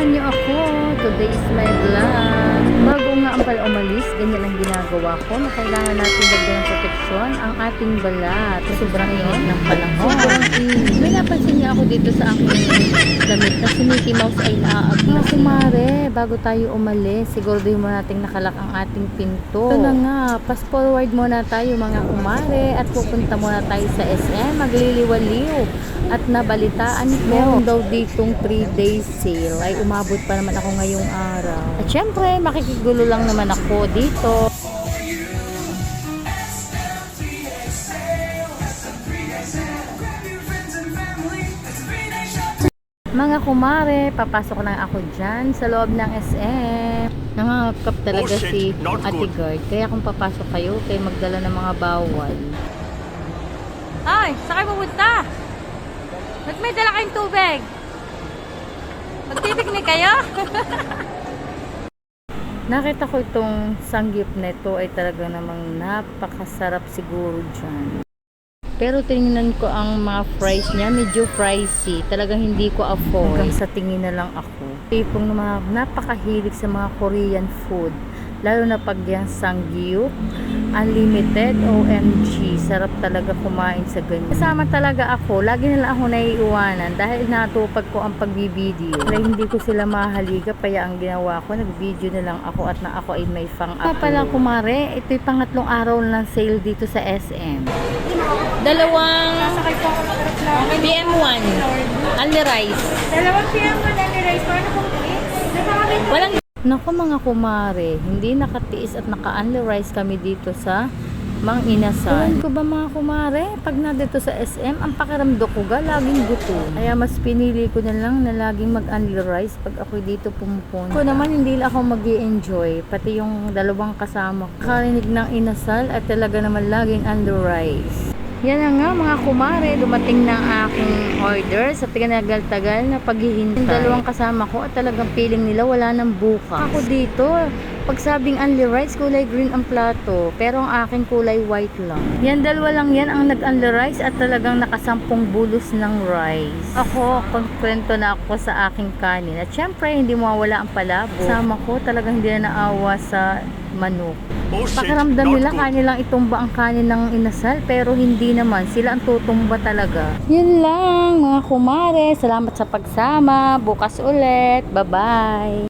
samahan niyo ako. Today is my vlog. Bago nga ang pala umalis, ganyan ang ginagawa ko. Na kailangan natin lagyan ng proteksyon ang ating balat. Sobrang init ng panahon. May napansin niya ako dito sa aking damit na si Mickey Mouse ay naaabot Kumare, bago tayo umalis, siguraduhin mo nating nakalak ang ating pinto. Ito na nga, fast forward muna tayo mga kumare at pupunta muna tayo sa SM, magliliwaliw. At nabalitaan ko, meron daw ditong 3 days sale. Ay umabot pa naman ako ngayong araw. At syempre, makikigulo lang naman ako dito. Mga kumare, papasok na ako dyan sa loob ng SM. Nangangakap talaga Oh, shit. si Ate. Guard. Kaya kung papasok kayo, kayo magdala ng mga bawal. Ay, saan kayo pupunta? Ba't may dala kayong tubig? Magpipiknik kayo? Nakita ko itong sanggip na ito ay talaga namang napakasarap siguro dyan. Pero tingnan ko ang mga fries niya, medyo pricey. Talagang hindi ko afford. Hanggang sa tingin na lang ako. Tipong mga napakahilig sa mga Korean food. Lalo na pag yan sangyup, unlimited, OMG. Sarap talaga kumain sa ganyan. Kasama talaga ako. Lagi na lang ako naiiwanan dahil natupag ko ang pagbibideo. Kaya hindi ko sila mahaliga. Kaya ang ginawa ko, nag-video na lang ako at na ako ay may fang up. pala kumare, ito'y pangatlong araw ng sale dito sa SM. Dalawang Sasakay po ako ng reklamo. PM1. Only rice. Dalawang PM mo na ni-rice. Paano? Nakakabit Walang Naku mga kumare, hindi nakatiis at naka-only rice kami dito sa Mang Inasal. Ewan ko ba mga kumare, pag na dito sa SM, ang pakiramdo ko ga, laging gutom. Kaya mas pinili ko na lang na laging mag-only rice pag ako dito pumupunta. Ko naman hindi lang ako mag enjoy pati yung dalawang kasama. ko. Karinig ng inasal at talaga naman laging only rice. Yan nga mga kumare, dumating na ang aking order sa tinagal-tagal na paghihintay. Yung dalawang kasama ko at talagang feeling nila wala nang bukas. Ako dito, pag sabing only rice, kulay green ang plato. Pero ang akin kulay white lang. Yan dalawa lang yan ang nag-only rice at talagang nakasampung bulos ng rice. Ako, konkwento na ako sa aking kanin. At syempre, hindi mawawala ang palabo. Kasama ko talagang hindi na naawa sa manok. Oh Pakiramdam nila kanilang itumba ang kanin ng inasal pero hindi naman sila ang tutumba talaga. Yun lang mga kumare. Salamat sa pagsama. Bukas ulit. Bye-bye.